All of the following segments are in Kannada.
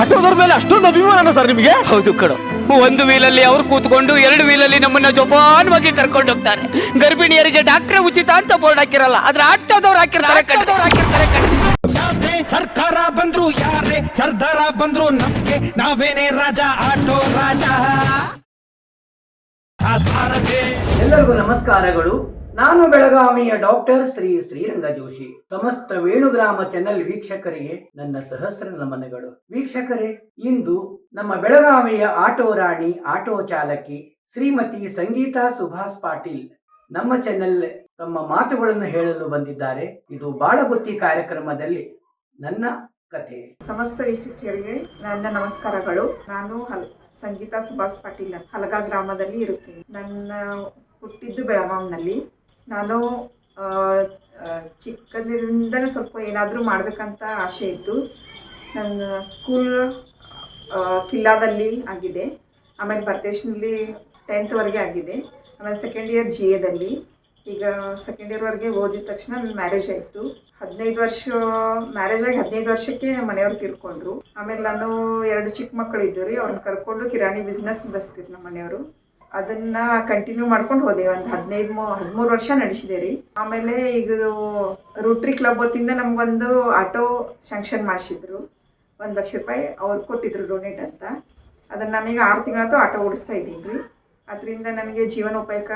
ಆಟೋದವ್ರ ಮೇಲೆ ಅಷ್ಟೊಂದು ಅಭಿಮಾನ ಸರ್ ನಿಮಗೆ? ಹೌದು ಕಡು ಒಂದು ವೀಲಲ್ಲಿ ಅವ್ರು ಕೂತ್ಕೊಂಡು ಎರಡು ವೀಲಲ್ಲಿ ನಮ್ಮನ್ನ ಜೋಪಾನವಾಗಿ ಕರ್ಕೊಂಡು ಹೋಗ್ತಾರೆ. ಗರ್ಭಿಣಿಯರಿಗೆ ಡಾಕ್ಟರ್ ಉಚಿತ ಅಂತ ಬೋರ್ಡ್ ಹಾಕಿರಲ್ಲ ಆದ್ರೆ ಆಟೋದವ್ರು ಹಾಕಿರ್ತಾರೆ. ಹಾಕಿರ್ತಾರೆ ಸರ್ಕಾರ ಬಂದ್ರು ಯಾರೇ ಸರ್ದಾರ ಬಂದ್ರು ನಮ್ಗೆ ನಾವೇನೇ ರಾಜ ಆಟೋ ರಾಜ. ಎಲ್ಲರಿಗೂ ನಮಸ್ಕಾರಗಳು. ನಾನು ಬೆಳಗಾವಿಯ ಡಾಕ್ಟರ್ ಶ್ರೀ ಶ್ರೀರಂಗ ಜೋಶಿ ಸಮಸ್ತ ವೇಣುಗ್ರಾಮ ಚಾನೆಲ್ ವೀಕ್ಷಕರಿಗೆ ನನ್ನ ಸಹಸ್ರ ನಮನಗಳು. ವೀಕ್ಷಕರೇ, ಇಂದು ನಮ್ಮ ಬೆಳಗಾವಿಯ ಆಟೋ ರಾಣಿ, ಆಟೋ ಚಾಲಕಿ ಶ್ರೀಮತಿ ಸಂಗೀತಾ ಸುಭಾಷ್ ಪಾಟೀಲ್ ನಮ್ಮ ಚಾನೆಲ್ ತಮ್ಮ ಮಾತುಗಳನ್ನು ಹೇಳಲು ಬಂದಿದ್ದಾರೆ. ಇದು ಬಾಳಬುತ್ತಿ ಕಾರ್ಯಕ್ರಮದಲ್ಲಿ ನನ್ನ ಕಥೆ. ಸಮಸ್ತ ವೀಕ್ಷಕರಿಗೆ ನನ್ನ ನಮಸ್ಕಾರಗಳು. ನಾನು ಹಲ್, ಸಂಗೀತಾ ಸುಭಾಷ್ ಪಾಟೀಲ್ ಹಲಗಾ ಹಲಗ ಗ್ರಾಮದಲ್ಲಿ ಇರುತ್ತೇನೆ. ನನ್ನ ಹುಟ್ಟಿದ್ದು ಬೆಳಗಾಂನಲ್ಲಿ. ನಾನು ಚಿಕ್ಕಂದಿನಿಂದಲೇ ಸ್ವಲ್ಪ ಏನಾದರೂ ಮಾಡಬೇಕಂತ ಆಸೆ ಇತ್ತು. ನನ್ನ ಸ್ಕೂಲ್ ಕಿಲ್ಲಾದಲ್ಲಿ ಆಗಿದೆ. ಆಮೇಲೆ ಭರ್ತೇಶ್ನಲ್ಲಿ ಟೆಂತ್ವರೆಗೆ ಆಗಿದೆ. ಆಮೇಲೆ ಸೆಕೆಂಡ್ ಇಯರ್ ಜಿ ಎದಲ್ಲಿ ಈಗ ಸೆಕೆಂಡ್ ಇಯರ್ವರೆಗೆ ಓದಿದ ತಕ್ಷಣ ನನ್ನ ಮ್ಯಾರೇಜ್ ಆಯಿತು. ಹದಿನೈದು ವರ್ಷ ಮ್ಯಾರೇಜ್ ಆಗಿ ಹದಿನೈದು ವರ್ಷಕ್ಕೆ ನಮ್ಮ ಮನೆಯವ್ರು ತಿರ್ಕೊಂಡ್ರು. ಆಮೇಲೆ ನಾನು ಎರಡು ಚಿಕ್ಕ ಮಕ್ಕಳು ರೀ. ಅವ್ರನ್ನ ಕರ್ಕೊಂಡು ಕಿರಾಣಿ ಬಿಸ್ನೆಸ್ ಬಸ್ತಿದ್ರು ನಮ್ಮ ಮನೆಯವರು. ಅದನ್ನ ಕಂಟಿನ್ಯೂ ಮಾಡ್ಕೊಂಡು ಹೋದೆ ಒಂದು ಹದಿನೈದು ಮೂ ಹದಿಮೂರು ವರ್ಷ ನಡೆಸಿದೆ ರೀ ಆಮೇಲೆ ಈಗ ರೋಟ್ರಿ ಕ್ಲಬ್ ಹೊತ್ತಿಂದ ನಮ್ಗೊಂದು ಆಟೋ ಶಾಂಕ್ಷನ್ ಮಾಡಿಸಿದ್ರು. ಒಂದು ಲಕ್ಷ ರೂಪಾಯಿ ಅವ್ರು ಕೊಟ್ಟಿದ್ರು ಡೊನೇಟ್ ಅಂತ. ಅದನ್ನು ನಾನೀಗ ಆರು ತಿಂಗಳಾತು ಆಟೋ ಓಡಿಸ್ತಾ ಇದ್ದೀನಿ. ರೀ ಅದರಿಂದ ನನಗೆ ಜೀವನೋಪಾಯಕ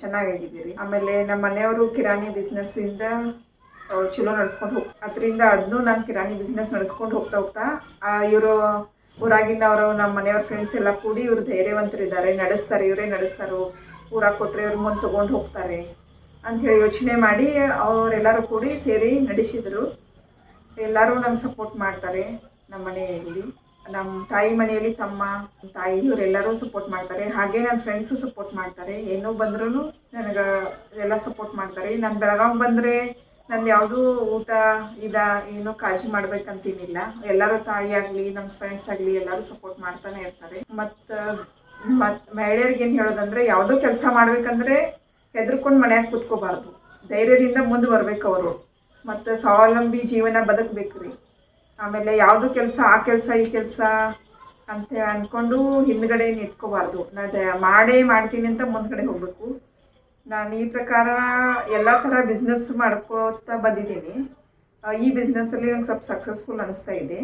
ಚೆನ್ನಾಗಾಗಿದೆ ರೀ ಆಮೇಲೆ ನಮ್ಮ ಮನೆಯವರು ಕಿರಾಣಿ ಬಿಸ್ನೆಸ್ಸಿಂದ ಚಲೋ ನಡ್ಸ್ಕೊಂಡು ಹೋಗ್ತಾ ಅದರಿಂದ ಅದನ್ನು ನಾನು ಕಿರಾಣಿ ಬಿಸ್ನೆಸ್ ನಡೆಸ್ಕೊಂಡು ಹೋಗ್ತಾ ಹೋಗ್ತಾ ಇವರು ಊರಾಗಿನವರು ನಮ್ಮ ಮನೆಯವ್ರ ಫ್ರೆಂಡ್ಸ್ ಎಲ್ಲ ಕೂಡಿ ಇವರು ಧೈರ್ಯವಂತರಿದ್ದಾರೆ. ನಡೆಸ್ತಾರೆ, ಇವರೇ ನಡೆಸ್ತಾರೋ. ಊರಾಗ ಕೊಟ್ಟರೆ ಇವ್ರ ಮುಂದೆ ತೊಗೊಂಡು ಹೋಗ್ತಾರೆ ಅಂಥೇಳಿ ಯೋಚನೆ ಮಾಡಿ ಅವರೆಲ್ಲರೂ ಕೂಡಿ ಸೇರಿ ನಡೆಸಿದರು. ಎಲ್ಲರೂ ನಮ್ಗೆ ಸಪೋರ್ಟ್ ಮಾಡ್ತಾರೆ ನಮ್ಮ ಮನೆಯಲ್ಲಿ. ನಮ್ಮ ತಾಯಿ ಮನೆಯಲ್ಲಿ ತಮ್ಮ ತಾಯಿ ಇವರೆಲ್ಲರೂ ಸಪೋರ್ಟ್ ಮಾಡ್ತಾರೆ. ಹಾಗೆ ನನ್ನ ಫ್ರೆಂಡ್ಸು ಸಪೋರ್ಟ್ ಮಾಡ್ತಾರೆ. ಏನೋ ಬಂದ್ರೂ ನನಗೆ ಎಲ್ಲ ಸಪೋರ್ಟ್ ಮಾಡ್ತಾರೆ. ನಾನು ಬೆಳಗಾವಿ ಬಂದರೆ ನಂದು ಯಾವುದೂ ಊಟ ಇದ ಏನೋ ಕಾಳಜಿ ಮಾಡ್ಬೇಕಂತೇನಿಲ್ಲ. ಎಲ್ಲರೂ ತಾಯಿ ಆಗಲಿ ನಮ್ಮ ಫ್ರೆಂಡ್ಸ್ ಆಗಲಿ ಎಲ್ಲರೂ ಸಪೋರ್ಟ್ ಮಾಡ್ತಾನೆ ಇರ್ತಾರೆ. ಮತ್ತು ಮತ್ ಮಹಿಳೆಯರಿಗೆ ಏನು ಹೇಳೋದಂದ್ರೆ ಯಾವುದೋ ಕೆಲಸ ಮಾಡ್ಬೇಕಂದ್ರೆ ಹೆದರ್ಕೊಂಡು ಮನ್ಯಾಗ ಕೂತ್ಕೋಬಾರ್ದು. ಧೈರ್ಯದಿಂದ ಮುಂದೆ ಬರ್ಬೇಕು ಅವರು. ಮತ್ತು ಸ್ವಾವಲಂಬಿ ಜೀವನ ಬದುಕಬೇಕು ರೀ. ಆಮೇಲೆ ಯಾವುದು ಕೆಲಸ, ಆ ಕೆಲಸ, ಈ ಕೆಲಸ ಅಂತ ಅಂದ್ಕೊಂಡು ಹಿಂದ್ಗಡೆ ನಿಂತ್ಕೋಬಾರ್ದು. ನಾ ಮಾಡೇ ಮಾಡ್ತೀನಿ ಅಂತ ಮುಂದ್ಗಡೆ ಹೋಗಬೇಕು. ನಾನು ಈ ಪ್ರಕಾರ ಎಲ್ಲ ಥರ ಬಿಸ್ನೆಸ್ ಮಾಡ್ಕೋತಾ ಬಂದಿದ್ದೀನಿ. ಈ ಬಿಸ್ನೆಸ್ಸಲ್ಲಿ ನಂಗೆ ಸ್ವಲ್ಪ ಸಕ್ಸಸ್ಫುಲ್ ಅನಿಸ್ತಾ ಇದೆ.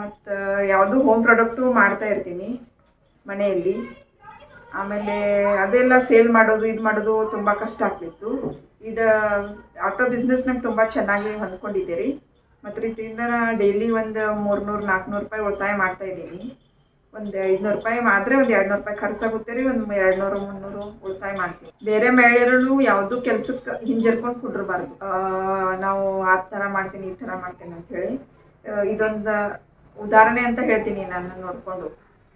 ಮತ್ತು ಯಾವುದು ಹೋಮ್ ಪ್ರಾಡಕ್ಟು ಮಾಡ್ತಾ ಇರ್ತೀನಿ ಮನೆಯಲ್ಲಿ. ಆಮೇಲೆ ಅದೆಲ್ಲ ಸೇಲ್ ಮಾಡೋದು, ಇದು ಮಾಡೋದು ತುಂಬ ಕಷ್ಟ ಆಗ್ತಿತ್ತು. ಇದು ಆಟೋ ಬಿಸ್ನೆಸ್ ನಂಗೆ ತುಂಬ ಚೆನ್ನಾಗಿ ಹೊಂದ್ಕೊಂಡಿದ್ದೆ ರೀ ಮತ್ತು ರೀತಿಯಿಂದ ನಾನು ಡೈಲಿ ಒಂದು ಮೂರ್ನೂರು ನಾಲ್ಕುನೂರು ರೂಪಾಯಿ ಉಳಿತಾಯ ಮಾಡ್ತಾ ಇದ್ದೀನಿ. ಒಂದು ಐದುನೂರು ರೂಪಾಯಿ ಆದ್ರೆ ಒಂದು ಎರಡು ನೂರು ರೂಪಾಯಿ ಖರ್ಚಾಗುತ್ತೆ ರೀ, ಒಂದು ಎರಡು ನೂರು ಮುನ್ನೂರು ಉಳಿತಾಯ ಮಾಡ್ತೀವಿ. ಬೇರೆ ಮಹಿಳೆಯರು ಯಾವುದು ಕೆಲ್ಸಕ್ಕೆ ಹಿಂಜರ್ಕೊಂಡು ಕುಡ್ರಬಾರ್ದು. ನಾವು ಆ ಥರ ಮಾಡ್ತೀನಿ, ಈ ಥರ ಮಾಡ್ತೀನಿ ಅಂಥೇಳಿ ಇದೊಂದು ಉದಾಹರಣೆ ಅಂತ ಹೇಳ್ತೀನಿ ನಾನು ನೋಡಿಕೊಂಡು.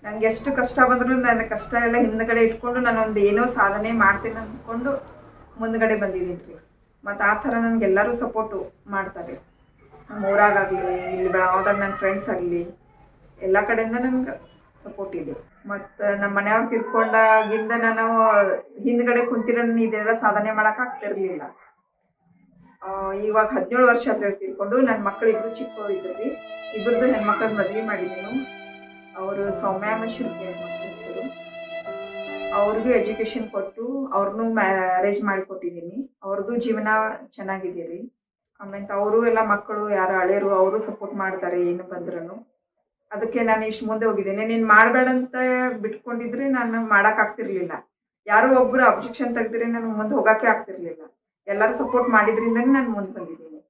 ನನಗೆ ಎಷ್ಟು ಕಷ್ಟ ಬಂದರೂ ನನ್ನ ಕಷ್ಟ ಎಲ್ಲ ಹಿಂದ್ಗಡೆ ಇಟ್ಕೊಂಡು ನಾನು ಒಂದು ಏನೋ ಸಾಧನೆ ಮಾಡ್ತೀನಿ ಅಂದ್ಕೊಂಡು ಮುಂದ್ಗಡೆ ಬಂದಿದ್ದೀನಿ ರೀ. ಮತ್ತು ಆ ಥರ ನನಗೆಲ್ಲರೂ ಸಪೋರ್ಟು ಮಾಡ್ತಾರೆ. ನಮ್ಮ ಊರಾಗಾಗಲಿ, ಇಲ್ಲಿ ಬೆಳಗಾವ್ದಾಗ ನನ್ನ ಫ್ರೆಂಡ್ಸ್ ಆಗಲಿ, ಎಲ್ಲ ಕಡೆಯಿಂದ ನನಗೆ ಸಪೋರ್ಟ್ ಇದೆ. ಮತ್ತು ನಮ್ಮ ಮನೆಯವ್ರು ತಿರ್ಕೊಂಡಾಗಿಂದ ನಾನು ಹಿಂದ್ಗಡೆ ಕುಂತಿರೋ ಇದೆಲ್ಲ ಸಾಧನೆ ಮಾಡೋಕ್ಕಾಗ್ತಿರ್ಲಿಲ್ಲ ಆ, ಇವಾಗ ಹದಿನೇಳು ವರ್ಷ ಹತ್ರ ತಿರ್ಕೊಂಡು ನನ್ನ ಮಕ್ಕಳು ಇಬ್ಬರು ಚಿಕ್ಕವರು ಇದ್ರು ರೀ ಇಬ್ಬರದ್ದು ಹೆಣ್ಮಕ್ಳದ್ದು ಮದುವೆ ಮಾಡಿದ್ದೀನಿ ಅವರು ಸೌಮ್ಯ ಶುಲ್ಕಿ ಅಂತ ಮಕ್ಳ ಹೆಸರು. ಅವ್ರಿಗೂ ಎಜುಕೇಶನ್ ಕೊಟ್ಟು ಅವ್ರನ್ನೂ ಮ್ಯಾರೇಜ್ ಮಾಡಿಕೊಟ್ಟಿದ್ದೀನಿ ಅವ್ರದ್ದು ಜೀವನ ಚೆನ್ನಾಗಿದೆ ರೀ ಆಮೇಲೆ ಅವರು ಎಲ್ಲ ಮಕ್ಕಳು ಯಾರು ಹಳೆಯರು ಅವರು ಸಪೋರ್ಟ್ ಮಾಡ್ತಾರೆ ಏನು ಬಂದ್ರೂ ಅದಕ್ಕೆ ನಾನು ಇಷ್ಟು ಮುಂದೆ ಹೋಗಿದ್ದೇನೆ. ನೀನು ಮಾಡಬೇಡಂತ ಬಿಟ್ಕೊಂಡಿದ್ರೆ ನಾನು ಮಾಡೋಕ್ಕಾಗ್ತಿರ್ಲಿಲ್ಲ ಯಾರೋ ಒಬ್ಬರು ಅಬ್ಜೆಕ್ಷನ್ ತೆಗೆದ್ರೆ ನಾನು ಮುಂದೆ ಹೋಗೋಕ್ಕೆ ಆಗ್ತಿರ್ಲಿಲ್ಲ. ಎಲ್ಲರೂ ಸಪೋರ್ಟ್ ಮಾಡಿದ್ರಿಂದನೇ ನಾನು ಮುಂದೆ ಬಂದಿದ್ದೀನಿ.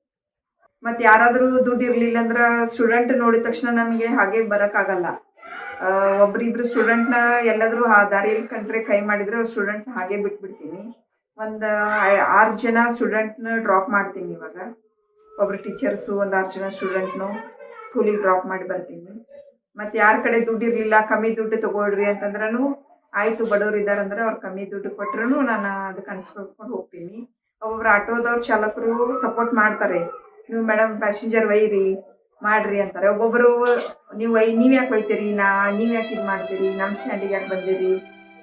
ಮತ್ತು ಯಾರಾದರೂ ದುಡ್ಡು ಇರಲಿಲ್ಲ ಅಂದ್ರೆ ಸ್ಟೂಡೆಂಟ್ ನೋಡಿದ ತಕ್ಷಣ ನನಗೆ ಹಾಗೆ ಬರೋಕ್ಕಾಗಲ್ಲ ಒಬ್ರಿಬ್ರು ಸ್ಟೂಡೆಂಟ್ನ ಎಲ್ಲಾದರೂ ಆ ದಾರಿಯಲ್ಲಿ ಕಂಡ್ರೆ ಕೈ ಮಾಡಿದರೆ ಸ್ಟೂಡೆಂಟ್ನ ಹಾಗೆ ಬಿಟ್ಬಿಡ್ತೀನಿ. ಒಂದು ಆರು ಜನ ಸ್ಟೂಡೆಂಟ್ನ ಡ್ರಾಪ್ ಮಾಡ್ತೀನಿ ಇವಾಗ. ಒಬ್ರು ಟೀಚರ್ಸು ಒಂದು ಆರು ಜನ ಸ್ಟೂಡೆಂಟ್ನು ಸ್ಕೂಲಿಗೆ ಡ್ರಾಪ್ ಮಾಡಿ ಬರ್ತೀನಿ. ಮತ್ತು ಯಾರ ಕಡೆ ದುಡ್ಡು ಇರಲಿಲ್ಲ ಕಮ್ಮಿ ದುಡ್ಡು ತಗೊಳ್ರಿ ಅಂತಂದ್ರೂ ಆಯಿತು ಬಡವ್ರು ಇದ್ದಾರೆ ಅಂದ್ರೆ ಅವ್ರು ಕಮ್ಮಿ ದುಡ್ಡು ಕೊಟ್ರೂ ನಾನು ಅದಕ್ಕೆ ಅನ್ಸ್ಕೊಳ್ಸ್ಕೊಂಡು ಹೋಗ್ತೀನಿ. ಒಬ್ಬೊಬ್ರು ಆಟೋದವ್ರು ಚಾಲಕರು ಸಪೋರ್ಟ್ ಮಾಡ್ತಾರೆ. ನೀವು ಮೇಡಮ್ ಪ್ಯಾಸೆಂಜರ್ ಒಯ್ಯಿರಿ ಮಾಡ್ರಿ ಅಂತಾರೆ. ಒಬ್ಬೊಬ್ಬರು ನೀವು ಒಯ್, ನೀವು ಯಾಕೆ ಒಯ್ತೀರಿ? ನಾ, ನೀವು ಯಾಕೆ ಇದು ಮಾಡ್ತೀರಿ? ನಮ್ಮ ಸ್ಟ್ಯಾಂಡಿಗೆ ಯಾಕೆ ಬಂದಿರಿ?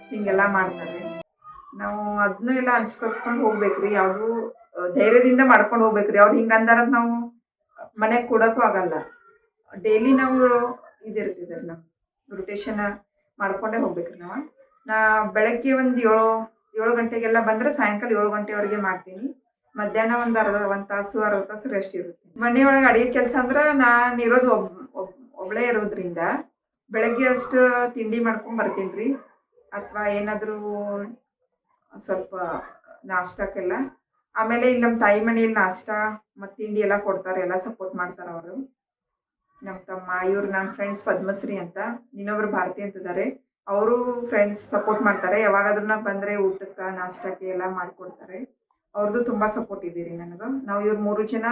ಹೀಗೆಲ್ಲ ಮಾಡ್ತಾರೆ. ನಾವು ಅದನ್ನೂ ಎಲ್ಲ ಅನ್ಸ್ಕೊಳ್ಸ್ಕೊಂಡು ಹೋಗ್ಬೇಕ್ರಿ. ಯಾವುದು ಧೈರ್ಯದಿಂದ ಮಾಡ್ಕೊಂಡು ಹೋಗ್ಬೇಕ್ರಿ. ಅವ್ರು ಹಿಂಗೆ ಅಂದಾರಂತ ನಾವು ಮನೆಗೆ ಕೊಡೋಕ್ಕೂ ಆಗಲ್ಲ. ಡೈಲಿ ನಾವು ಇದಿರ್ತಿದ್ರಿ ನಾವು. ರೊಟೇಷನ್ ಮಾಡ್ಕೊಂಡೇ ಹೋಗ್ಬೇಕ್ರಿ ನಾವು. ನಾ ಬೆಳಗ್ಗೆ ಒಂದು ಏಳು ಏಳು ಗಂಟೆಗೆಲ್ಲ ಬಂದ್ರೆ ಸಾಯಂಕಾಲ ಏಳು ಗಂಟೆವರೆಗೆ ಮಾಡ್ತೀನಿ. ಮಧ್ಯಾಹ್ನ ಒಂದು ಅರ್ಧ, ಒಂದು ತಾಸು, ಅರ್ಧ ತಾಸು ರೆಸ್ಟ್ ಇರುತ್ತೆ. ಮನೆಯೊಳಗೆ ಅಡಿಗೆ ಕೆಲಸ ಅಂದ್ರೆ ನಾನು ಇರೋದು ಒಬ್ ಒಬ್, ಒಬ್ಳೇ ಇರೋದ್ರಿಂದ ಬೆಳಗ್ಗೆ ಅಷ್ಟು ತಿಂಡಿ ಮಾಡ್ಕೊಂಡು ಬರ್ತೀನಿ ರೀ ಅಥವಾ ಏನಾದರೂ ಸ್ವಲ್ಪ ನಾಷ್ಟಕ್ಕೆಲ್ಲ. ಆಮೇಲೆ ಇಲ್ಲಿ ನಮ್ಮ ತಾಯಿ ಮನೆಯಲ್ಲಿ ನಾಷ್ಟ ಮತ್ತು ತಿಂಡಿ ಎಲ್ಲ ಕೊಡ್ತಾರೆ, ಎಲ್ಲ ಸಪೋರ್ಟ್ ಮಾಡ್ತಾರೆ ಅವರು. ನಮ್ಮ ತಮ್ಮ, ಇವ್ರು ನನ್ನ ಫ್ರೆಂಡ್ಸ್ ಪದ್ಮಶ್ರೀ ಅಂತ, ಇನ್ನೊಬ್ರು ಭಾರತಿ ಅಂತಿದ್ದಾರೆ ಅವರು ಫ್ರೆಂಡ್ಸ್ ಸಪೋರ್ಟ್ ಮಾಡ್ತಾರೆ. ಯಾವಾಗಾದ್ರೂ ನಾ ಬಂದರೆ ಊಟಕ್ಕೆ, ನಾಷ್ಟಕ್ಕೆ ಎಲ್ಲ ಮಾಡಿಕೊಡ್ತಾರೆ. ಅವ್ರದ್ದು ತುಂಬ ಸಪೋರ್ಟ್ ಇದೀರಿ ನನಗೆ. ನಾವು ಇವ್ರು ಮೂರು ಜನ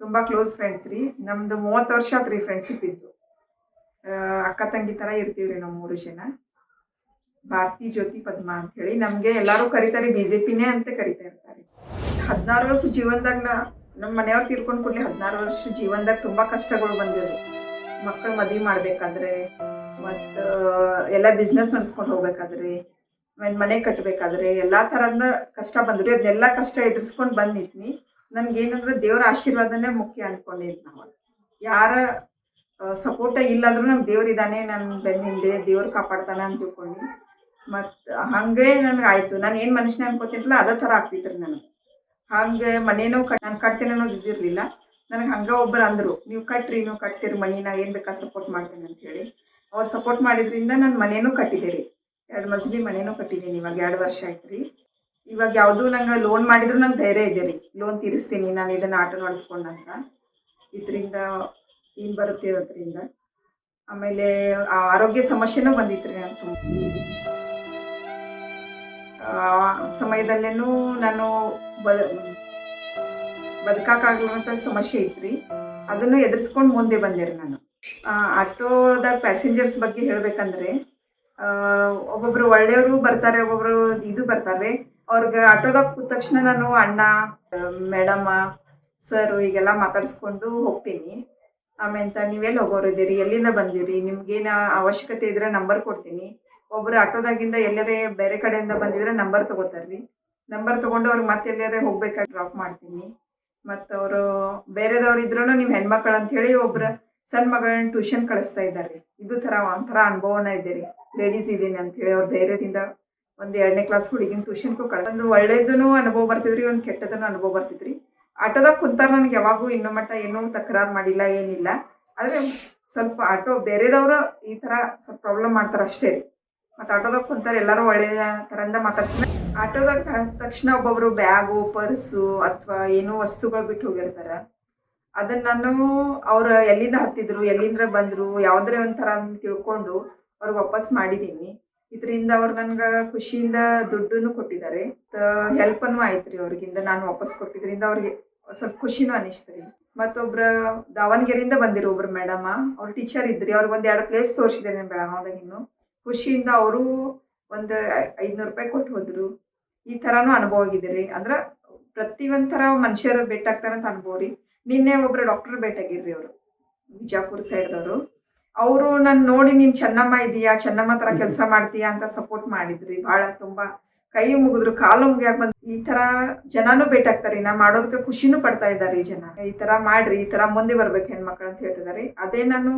ತುಂಬ ಕ್ಲೋಸ್ ಫ್ರೆಂಡ್ಸ್ ರೀ. ನಮ್ದು ಮೂವತ್ತು ವರ್ಷ ಆತ್ರಿ ಫ್ರೆಂಡ್ಶಿಪ್ ಇದ್ದು. ಅಕ್ಕ ತಂಗಿ ಥರ ಇರ್ತೀವ್ರಿ ನಾವು ಮೂರು ಜನ. ಭಾರತಿ ಜ್ಯೋತಿ ಪದ್ಮ ಅಂತ ಹೇಳಿ. ನಮಗೆ ಎಲ್ಲರೂ ಕರೀತಾರೆ. ಬಿ ಜೆ ಪಿನೇ ಅಂತ ಕರಿತಾ ಇರ್ತಾರೆ. ಹದಿನಾರು ವರ್ಷ ಜೀವನದಾಗ ನಾ ನಮ್ಮ ಮನೆಯವ್ರು ತೀರ್ಕೊಂಡು ಕೂಡಲೇ ಹದಿನಾರು ವರ್ಷ ಜೀವನದಾಗ ತುಂಬ ಕಷ್ಟಗಳು ಬಂದಿರು ಮಕ್ಕಳು ಮದುವೆ ಮಾಡಬೇಕಾದ್ರೆ, ಮತ್ತು ಎಲ್ಲ ಬಿಸ್ನೆಸ್ ನಡ್ಸ್ಕೊಂಡು ಹೋಗ್ಬೇಕಾದ್ರೆ, ಒಂದು ಮನೆ ಕಟ್ಟಬೇಕಾದ್ರೆ ಎಲ್ಲ ಥರದ ಕಷ್ಟ ಬಂದ್ರಿ ಅದನ್ನೆಲ್ಲ ಕಷ್ಟ ಎದುರಿಸ್ಕೊಂಡು ಬಂದು ನಿಂತ್ನಿ ನನಗೇನಂದ್ರೆ ದೇವರ ಆಶೀರ್ವಾದನೇ ಮುಖ್ಯ ಅನ್ಕೊಂಡಿದ್ದು ನಾವು. ಯಾರ ಸಪೋರ್ಟ ಇಲ್ಲಾಂದ್ರೂ ನಮ್ಗೆ ದೇವರಿದ್ದಾನೆ ನನ್ನ ಬೆನ್ನ ಹಿಂದೆ ದೇವ್ರು ಕಾಪಾಡ್ತಾನೆ ಅಂತ ತಿಳ್ಕೊಂಡು ಮತ್ತು ಹಾಗೆ ನನಗೆ ಆಯಿತು. ನಾನು ಏನು ಮನುಷ್ಯನ ಅನ್ಕೋತೀನಲ್ಲ ಅದೇ ಥರ ಆಗ್ತಿತ್ತು ನನಗೆ. ಹಂಗೆ ಮನೇನೂ ಕಟ್, ನಾನು ಕಟ್ತೇನೆ ಅನ್ನೋದು ಇದ್ದಿರಲಿಲ್ಲ ನನಗೆ ಹಂಗೆ ಒಬ್ಬರು ಅಂದರು, ನೀವು ಕಟ್ರಿ, ನೀವು ಕಟ್ತೀರಿ ಮನೆ, ನಾ ಏನು ಬೇಕಾ ಸಪೋರ್ಟ್ ಮಾಡ್ತೀನಿ ಅಂತ ಹೇಳಿ. ಅವ್ರು ಸಪೋರ್ಟ್ ಮಾಡಿದ್ರಿಂದ ನಾನು ಮನೇನೂ ಕಟ್ಟಿದೆ ರೀ. ಎರಡು ಮಸಲಿ ಮನೇನೂ ಕಟ್ಟಿದ್ದೀನಿ, ಇವಾಗ ಎರಡು ವರ್ಷ ಆಯ್ತು ರೀ. ಇವಾಗ ಯಾವುದು ನಂಗೆ ಲೋನ್ ಮಾಡಿದ್ರು ನಂಗೆ ಧೈರ್ಯ ಇದೆ ರೀ. ಲೋನ್ ತೀರಿಸ್ತೀನಿ, ನಾನು ಇದನ್ನು ಆಟೋ ನಡೆಸ್ಕೊಂಡು ಅಂತ. ಇದರಿಂದ ಏನು ಬರುತ್ತೆ ಅದರಿಂದ ಆಮೇಲೆ ಆರೋಗ್ಯ ಸಮಸ್ಯೆನೂ ಬಂದಿತ್ತು ರೀ ನಾನು ತುಂಬ. ಸಮಯದಲ್ಲೇನೂ ನಾನು ಬದ ಬದುಕಾಗಲಾರಂಥ ಸಮಸ್ಯೆ ಇತ್ರಿ ಅದನ್ನು ಎದುರಿಸ್ಕೊಂಡು ಮುಂದೆ ಬಂದೆ ರೀ ನಾನು. ಆಟೋದ ಪ್ಯಾಸೆಂಜರ್ಸ್ ಬಗ್ಗೆ ಹೇಳಬೇಕಂದ್ರೆ ಒಬ್ಬೊಬ್ರು ಒಳ್ಳೆಯವರು ಬರ್ತಾರೆ, ಒಬ್ಬೊಬ್ರು ಇದು ಬರ್ತಾರೆ. ಅವ್ರಿಗೆ ಆಟೋದಾಗ ಕೂತ ತಕ್ಷಣ ನಾನು ಅಣ್ಣ ಮೇಡಮ್ಮ ಸರ್ ಈಗೆಲ್ಲ ಮಾತಾಡಿಸ್ಕೊಂಡು ಹೋಗ್ತೀನಿ. ಆಮೇಲೆ ನೀವೆಲ್ಲಿ ಹೋಗೋರಿದ್ದೀರಿ ಎಲ್ಲಿಂದ ಬಂದಿರಿ? ನಿಮ್ಗೇನು ಅವಶ್ಯಕತೆ ಇದ್ರೆ ನಂಬರ್ ಕೊಡ್ತೀನಿ. ಒಬ್ಬರು ಆಟೋದಾಗಿಂದ ಎಲ್ಲರೇ ಬೇರೆ ಕಡೆಯಿಂದ ಬಂದಿದ್ರೆ ನಂಬರ್ ತಗೋತಾರ್ರಿ. ನಂಬರ್ ತಗೊಂಡು ಅವ್ರಿಗೆ ಮತ್ತೆ ಎಲ್ಲಿಯಾದ್ರೆ ಹೋಗ್ಬೇಕಾಗಿ ಡ್ರಾಪ್ ಮಾಡ್ತೀನಿ. ಮತ್ತು ಅವರು ಬೇರೆದವ್ರು ಇದ್ರೂ ನೀವು ಹೆಣ್ಮಕ್ಳು ಅಂತ ಹೇಳಿ ಒಬ್ರು ಸಣ್ಣ ಮಗಳನ್ನ ಟ್ಯೂಷನ್ ಕಳಿಸ್ತಾ ಇದ್ದಾರೆ ಇದು ಥರ ಒಂಥರ ಅನುಭವನ ಇದೆ ರೀ. ಲೇಡೀಸ್ ಇದ್ದೀನಿ ಅಂತ ಹೇಳಿ ಅವ್ರ ಧೈರ್ಯದಿಂದ ಒಂದು ಎರಡನೇ ಕ್ಲಾಸ್ ಹುಡುಗಿನ ಟ್ಯೂಷನ್ಗೂ ಕಳ ಒಂದು ಒಳ್ಳೇದೂ ಅನುಭವ ಬರ್ತಿದ್ರಿ ಒಂದು ಕೆಟ್ಟದನ್ನು ಅನುಭವ ಬರ್ತಿದ್ರಿ ಆಟೋದಾಗ ಕುಂತಾರ ನನಗೆ ಯಾವಾಗೂ ಇನ್ನು ಮಟ್ಟ ಏನೂ ತಕರಾರು ಮಾಡಿಲ್ಲ, ಏನಿಲ್ಲ. ಆದರೆ ಸ್ವಲ್ಪ ಆಟೋ ಬೇರೆದವರು ಈ ಥರ ಸ್ವಲ್ಪ ಪ್ರಾಬ್ಲಮ್ ಮಾಡ್ತಾರೆ ಅಷ್ಟೇ ಮತ್ತು ಆಟೋದಾಗ ಕುಂತಾರೆ, ಎಲ್ಲರೂ ಒಳ್ಳೆಯ ಥರದಿಂದ ಮಾತಾಡ್ಸಿದ್ರೆ ಆಟೋದಾಗ ತ- ತಕ್ಷಣ ಒಬ್ಬೊಬ್ರು ಬ್ಯಾಗು ಪರ್ಸು ಅಥವಾ ಏನೋ ವಸ್ತುಗಳು ಬಿಟ್ಟು ಹೋಗಿರ್ತಾರೆ. ಅದನ್ನ ನಾನು ಅವ್ರು ಎಲ್ಲಿಂದ ಹತ್ತಿದ್ರು ಎಲ್ಲಿಂದ ಬಂದರು, ಯಾವುದ್ರ ಒಂಥರ ಅಂತ ತಿಳ್ಕೊಂಡು ಅವ್ರಿಗೆ ವಾಪಸ್ ಮಾಡಿದ್ದೀನಿ ಇದರಿಂದ ಅವ್ರು ನನ್ಗೆ ಖುಷಿಯಿಂದ ದುಡ್ಡನ್ನು ಕೊಟ್ಟಿದ್ದಾರೆ. ಹೆಲ್ಪನ್ನು ಆಯ್ತು ರೀ ಅವ್ರಿಗಿಂದ ನಾನು ವಾಪಸ್ ಕೊಟ್ಟಿದ್ರಿಂದ ಅವ್ರಿಗೆ ಸ್ವಲ್ಪ ಖುಷಿನೂ ಅನಿಸ್ತು ರೀ. ಮತ್ತೊಬ್ರ ದಾವಣಗೆರೆಯಿಂದ ಬಂದಿರೋ ಒಬ್ರು ಮೇಡಮ ಅವ್ರು ಟೀಚರ್ ಇದ್ರಿ ಅವ್ರಿಗೆ ಒಂದು ಎರಡು ಪ್ಲೇಸ್ ತೋರಿಸಿದ್ದೇನೆ ಬೆಳಗಾವದಾಗ ಇನ್ನು. ಖುಷಿಯಿಂದ ಅವರು ಒಂದು ಐದುನೂರು ರೂಪಾಯಿ ಕೊಟ್ಟು ಹೋದ್ರು. ಈ ಥರನೂ ಅನುಭವ ಆಗಿದೆ ರೀ. ಅಂದ್ರೆ ಪ್ರತಿ ಒಂಥರ ಮನುಷ್ಯರ ಭೇಟಾಗ್ತಾರೆ ಅಂತ ಅನುಭವ ರೀ. ನಿನ್ನೆ ಒಬ್ರು ಡಾಕ್ಟರ್ ಭೇಟಾಗಿರ್ರಿ ಅವರು, ಬಿಜಾಪುರ ಸೈಡ್ದವರು. ಅವರು, ನಾನು ನೋಡಿ ನೀನು ಚೆನ್ನಮ್ಮ ಇದೀಯಾ, ಚೆನ್ನಮ್ಮ ಥರ ಕೆಲಸ ಮಾಡ್ತೀಯಾ ಅಂತ ಸಪೋರ್ಟ್ ಮಾಡಿದ್ರಿ. ಭಾಳ ತುಂಬ ಕೈ ಮುಗಿದ್ರು, ಕಾಲು ಮುಗಿಯಾಕ ಬಂದ್ ಈ ತರ ಜನನೂ ಭೇಟಾಗ್ತಾರೆ ನಾ ಮಾಡೋದಕ್ಕೆ ಖುಷಿನೂ ಪಡ್ತಾ ಇದ್ದಾರೆ ಈ ಜನ. ಈ ಥರ ಮಾಡ್ರಿ, ಈ ಥರ ಮುಂದೆ ಬರ್ಬೇಕು ಹೆಣ್ಮಕ್ಳು ಅಂತ ಹೇಳ್ತಿದ್ದಾರೆ ಅದೇ ನಾನು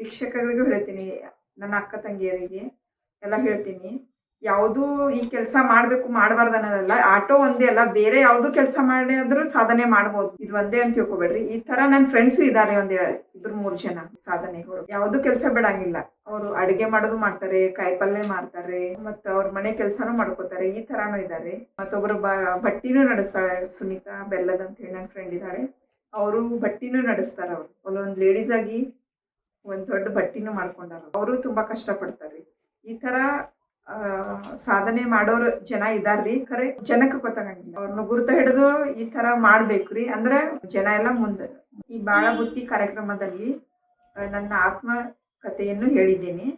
ವೀಕ್ಷಕರಿಗೂ ಹೇಳ್ತೀನಿ, ನನ್ನ ಅಕ್ಕ ತಂಗಿಯರಿಗೆ. ಎಲ್ಲ ಹೇಳ್ತೀನಿ. ಯಾವುದು ಈ ಕೆಲಸ ಮಾಡಬೇಕು ಮಾಡಬಾರ್ದು ಅನ್ನೋದಲ್ಲ, ಆಟೋ ಒಂದೇ ಅಲ್ಲ, ಬೇರೆ ಯಾವುದು ಕೆಲಸ ಮಾಡಿದ್ರು ಸಾಧನೆ ಮಾಡ್ಬೋದು. ಇದು ಒಂದೇ ಅಂತ ತಿಳ್ಕೊಬೇಡ್ರಿ. ಈ ತರ ನನ್ನ ಫ್ರೆಂಡ್ಸು ಇದ್ದಾರೆ ಒಂದ್ ಇಬ್ರು ಮೂರು ಜನ ಸಾಧನೆಗಳು ಯಾವುದು ಕೆಲಸ ಬಿಡಂಗಿಲ್ಲ. ಅವರು ಅಡಿಗೆ ಮಾಡೋದು ಮಾಡ್ತಾರೆ ಕಾಯಿಪಲ್ಯ ಮಾಡ್ತಾರೆ, ಮತ್ತ ಅವ್ರ ಮನೆ ಕೆಲಸನೂ ಮಾಡ್ಕೋತಾರೆ, ಈ ತರಾನು ಇದ್ದಾರೆ ಮತ್ತೊಬ್ರು ಬಟ್ಟಿನೂ ನಡೆಸ್ತಾಳೆ ಸುನೀತಾ ಬೆಲ್ಲದ ಅಂತ ಹೇಳಿ ನನ್ನ ಫ್ರೆಂಡ್ ಇದ್ದಾಳೆ. ಅವರು ಬಟ್ಟಿನೂ ನಡೆಸ್ತಾರೆ ಅವ್ರು ಅಲ್ಲೊಂದು ಲೇಡೀಸ್ ಆಗಿ ಒಂದು ದೊಡ್ಡ ಬಟ್ಟಿನೂ ಮಾಡ್ಕೊಂಡಾರ ಅವರು ತುಂಬಾ ಕಷ್ಟಪಡ್ತಾರೆ. ಈ ತರ ಆ, ಸಾಧನೆ ಮಾಡೋರು ಜನ ಇದಾರ್ರಿ. ಖರೆ ಜನಕ್ಕೆ ಗೊತ್ತಾಗಂಗಿಲ್ಲ. ಅವ್ರನ್ನ ಗುರುತ ಹಿಡಿದು ಈ ತರ ಮಾಡ್ಬೇಕ್ರಿ. ಅಂದ್ರೆ ಜನ ಎಲ್ಲ ಮುಂದೆ. ಈ ಬಾಳ ಬುತ್ತಿ ಕಾರ್ಯಕ್ರಮದಲ್ಲಿ ನನ್ನ ಆತ್ಮ ಕಥೆಯನ್ನು ಹೇಳಿದ್ದೀನಿ.